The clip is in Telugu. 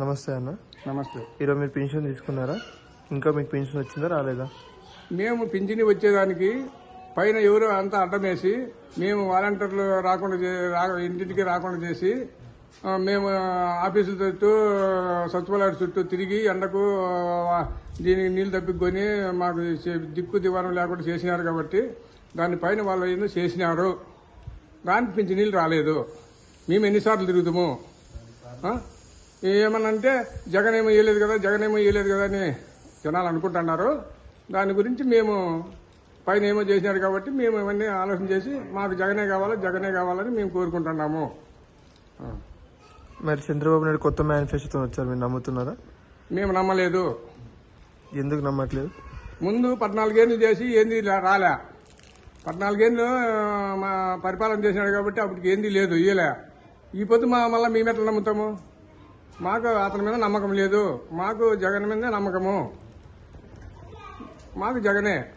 నమస్తే అన్న. నమస్తే. ఈరోజు మీరు పెన్షన్ తీసుకున్నారా? ఇంకా మీకు పెన్షన్ వచ్చిందా రాలేదా? మేము పింఛని వచ్చేదానికి పైన ఎవరు అంతా అడ్డం వేసి మేము వాలంటీర్లు రాకుండా చే- ఇంటింటికి రాకుండా చేసి ఆ, మేము ఆఫీసుల చుట్టూ సచివాలయాల చుట్టూ తిరిగి ఎండకు ఆ, దీనికి నీళ్ళు తప్పికొని మాకు చే- దిక్కు దివారం లేకుండా చేసినారు కాబట్టి దానిపైన వాళ్ళు ఏందో చేసినారు. దానికి పింఛన్ నీళ్ళు రాలేదు. మేము ఎన్నిసార్లు తిరుగుతాము? ఆ? ఏమనంటే జగన్ ఏమో ఇయ్యలేదు కదా జగన్ ఏమో ఇయ్యలేదు కదా అని జనాలు అనుకుంటున్నారు దాని గురించి మేము పైన ఏమో చేసినారు కాబట్టి మేము ఇవన్నీ ఆలోచన చేసి మాకు జగనే కావాలి జగనే కావాలని మేము కోరుకుంటున్నాము. మరి చంద్రబాబు నాయుడు కొత్త మేనిఫెస్టోతో వచ్చారు మీరు నమ్ముతున్నారా? మేము నమ్మలేదు. ఎందుకు నమ్మట్లేదు? ముందు పద్నాలుగేళ్ళు చేసి ఏంది రాలే. పద్నాలుగేళ్ళు మా పరిపాలన చేసినాడు కాబట్టి అప్పటికి ఏంది లేదు ఇయ్యలే. ఈ పొద్దు మా మళ్ళీ మేము ఎట్లా నమ్ముతాము? మాకు అతని మీద నమ్మకం లేదు. మాకు జగన్ మీద నమ్మకము. మాకు జగనే.